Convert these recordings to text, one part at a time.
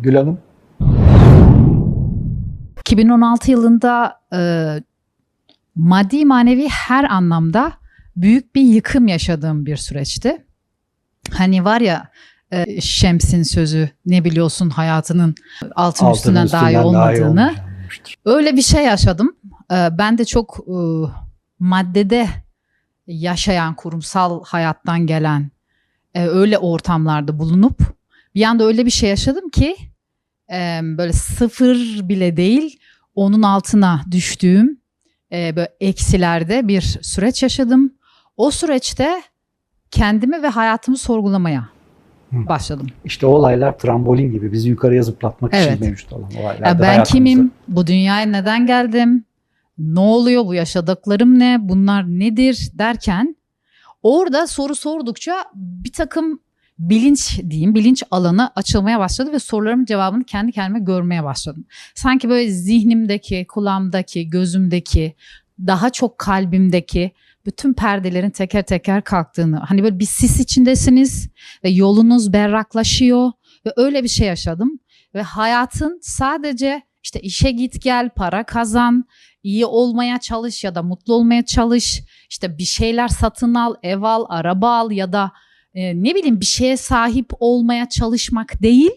Gül Hanım? 2016 yılında e, maddi manevi her anlamda büyük bir yıkım yaşadığım bir süreçti. Hani var ya e, Şems'in sözü ne biliyorsun hayatının altın, Altının üstünden, daha iyi üstünden olmadığını. olmayacakmıştır. Öyle bir şey yaşadım. Ee, Ben de çok e, maddede yaşayan, kurumsal hayattan gelen e, öyle ortamlarda bulunup bir anda öyle bir şey yaşadım ki e, böyle sıfır bile değil onun altına düştüğüm e, böyle eksilerde bir süreç yaşadım. O süreçte kendimi ve hayatımı sorgulamaya Hı. başladım. İşte o olaylar trambolin gibi bizi yukarıya zıplatmak Evet. için mevcut olan olaylar. Ya ben kimim? Bu dünyaya neden geldim? Ne oluyor? Bu yaşadıklarım ne? Bunlar nedir? derken orada soru sordukça bir takım bilinç diyeyim, bilinç alanı açılmaya başladı ve sorularımın cevabını kendi kendime görmeye başladım. Sanki böyle zihnimdeki, kulağımdaki, gözümdeki, daha çok kalbimdeki bütün perdelerin teker teker kalktığını, hani böyle bir sis içindesiniz ve yolunuz berraklaşıyor ve öyle bir şey yaşadım ve hayatın sadece işte işe git gel, para kazan, iyi olmaya çalış ya da mutlu olmaya çalış, işte bir şeyler satın al, ev al, araba al ya da e, ne bileyim bir şeye sahip olmaya çalışmak değil.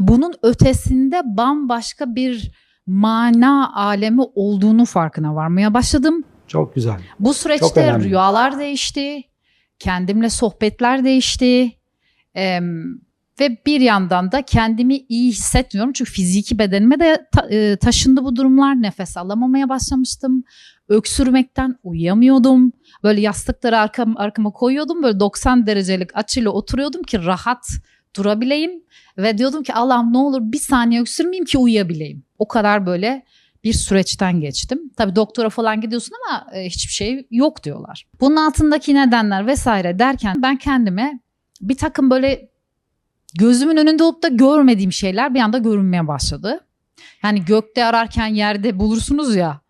Bunun ötesinde bambaşka bir mana alemi olduğunu farkına varmaya başladım. Çok güzel. Bu süreçte rüyalar değişti. Kendimle sohbetler değişti. Em, ve bir yandan da kendimi iyi hissetmiyorum. Çünkü fiziki bedenime de ta- e, taşındı bu durumlar. Nefes alamamaya başlamıştım. Öksürmekten uyuyamıyordum. Böyle yastıkları arkam, arkama koyuyordum. Böyle 90 derecelik açıyla oturuyordum ki rahat durabileyim. Ve diyordum ki Allah'ım ne olur bir saniye öksürmeyeyim ki uyuyabileyim. O kadar böyle bir süreçten geçtim. Tabii doktora falan gidiyorsun ama e, hiçbir şey yok diyorlar. Bunun altındaki nedenler vesaire derken ben kendime bir takım böyle gözümün önünde olup da görmediğim şeyler bir anda görünmeye başladı. Yani gökte ararken yerde bulursunuz ya.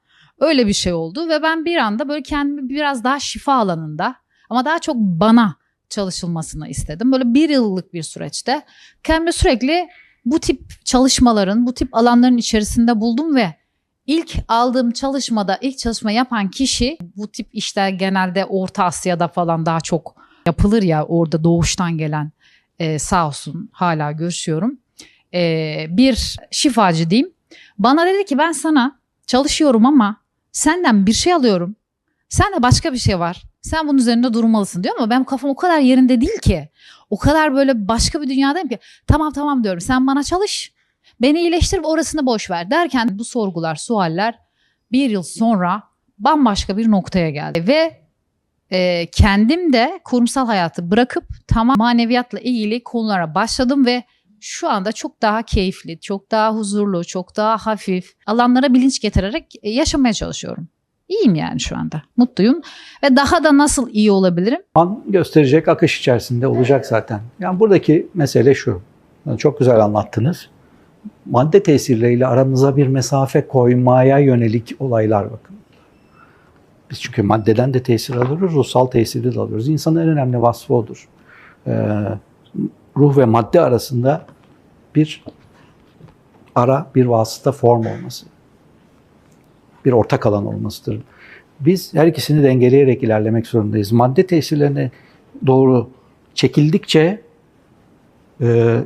Öyle bir şey oldu ve ben bir anda böyle kendimi biraz daha şifa alanında ama daha çok bana çalışılmasını istedim. Böyle bir yıllık bir süreçte kendimi sürekli bu tip çalışmaların, bu tip alanların içerisinde buldum ve ilk aldığım çalışmada ilk çalışma yapan kişi bu tip işler genelde Orta Asya'da falan daha çok yapılır ya orada doğuştan gelen e, sağ olsun hala görüşüyorum. E, bir şifacı diyeyim. Bana dedi ki ben sana çalışıyorum ama senden bir şey alıyorum. Sende başka bir şey var. Sen bunun üzerinde durmalısın diyor ama benim kafam o kadar yerinde değil ki. O kadar böyle başka bir dünyadayım ki. Tamam tamam diyorum sen bana çalış. Beni iyileştir orasını boş ver derken bu sorgular, sualler bir yıl sonra bambaşka bir noktaya geldi. Ve e, kendim de kurumsal hayatı bırakıp tamam maneviyatla ilgili konulara başladım ve şu anda çok daha keyifli, çok daha huzurlu, çok daha hafif alanlara bilinç getirerek e, yaşamaya çalışıyorum. İyiyim yani şu anda. Mutluyum. Ve daha da nasıl iyi olabilirim? An gösterecek akış içerisinde olacak zaten. Yani buradaki mesele şu. Çok güzel anlattınız. Madde tesirleriyle aramıza bir mesafe koymaya yönelik olaylar bakın. Biz çünkü maddeden de tesir alıyoruz, ruhsal tesiri de alıyoruz. İnsanın en önemli vasfı odur. Ee, ruh ve madde arasında bir ara, bir vasıta form olması. Bir ortak alan olmasıdır. Biz her ikisini dengeleyerek ilerlemek zorundayız. Madde tesirlerine doğru çekildikçe e,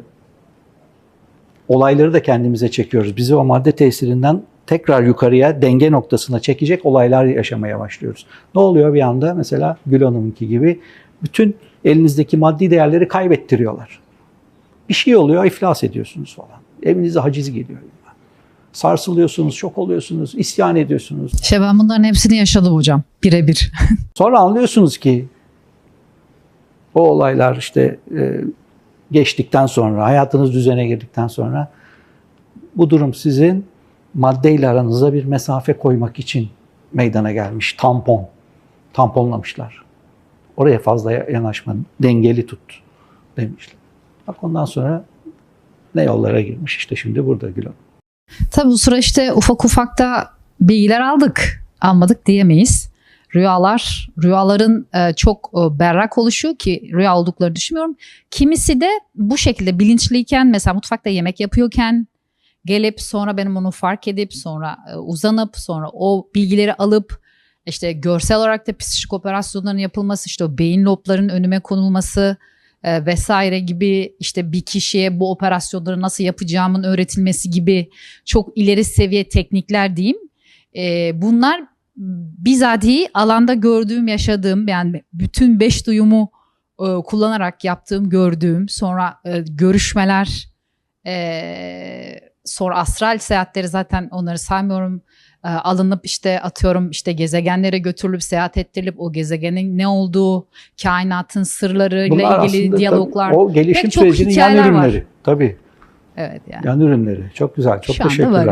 olayları da kendimize çekiyoruz. Bizi o madde tesirinden tekrar yukarıya denge noktasına çekecek olaylar yaşamaya başlıyoruz. Ne oluyor bir anda? Mesela Gül Hanım'ınki gibi bütün elinizdeki maddi değerleri kaybettiriyorlar. Bir şey oluyor, iflas ediyorsunuz falan. Evinize haciz geliyor. Sarsılıyorsunuz, şok oluyorsunuz, isyan ediyorsunuz. İşte ben bunların hepsini yaşadım hocam. Birebir. Sonra anlıyorsunuz ki o olaylar işte e, geçtikten sonra, hayatınız düzene girdikten sonra bu durum sizin maddeyle aranıza bir mesafe koymak için meydana gelmiş. Tampon. Tamponlamışlar. Oraya fazla yanaşma, dengeli tut demişler. Bak ondan sonra ne yollara girmiş işte şimdi burada Gül Hanım. Tabii bu süreçte ufak ufak da bilgiler aldık. Almadık diyemeyiz. rüyalar, rüyaların e, çok e, berrak oluşu ki rüya oldukları düşünmüyorum. Kimisi de bu şekilde bilinçliyken mesela mutfakta yemek yapıyorken gelip sonra benim onu fark edip sonra e, uzanıp sonra o bilgileri alıp işte görsel olarak da psikik operasyonların yapılması işte o beyin loblarının önüme konulması e, vesaire gibi işte bir kişiye bu operasyonları nasıl yapacağımın öğretilmesi gibi çok ileri seviye teknikler diyeyim. E, bunlar bizatihi alanda gördüğüm, yaşadığım yani bütün beş duyumu e, kullanarak yaptığım, gördüğüm sonra e, görüşmeler, e, sonra astral seyahatleri zaten onları saymıyorum. E, alınıp işte atıyorum işte gezegenlere götürülüp seyahat ettirilip o gezegenin ne olduğu, kainatın sırlarıyla Bunlar ilgili diyaloglar. tabii o gelişim sürecinin yan hikayeler var. ürünleri. Tabii Evet yani. yan ürünleri. Çok güzel. Çok Şu teşekkürler.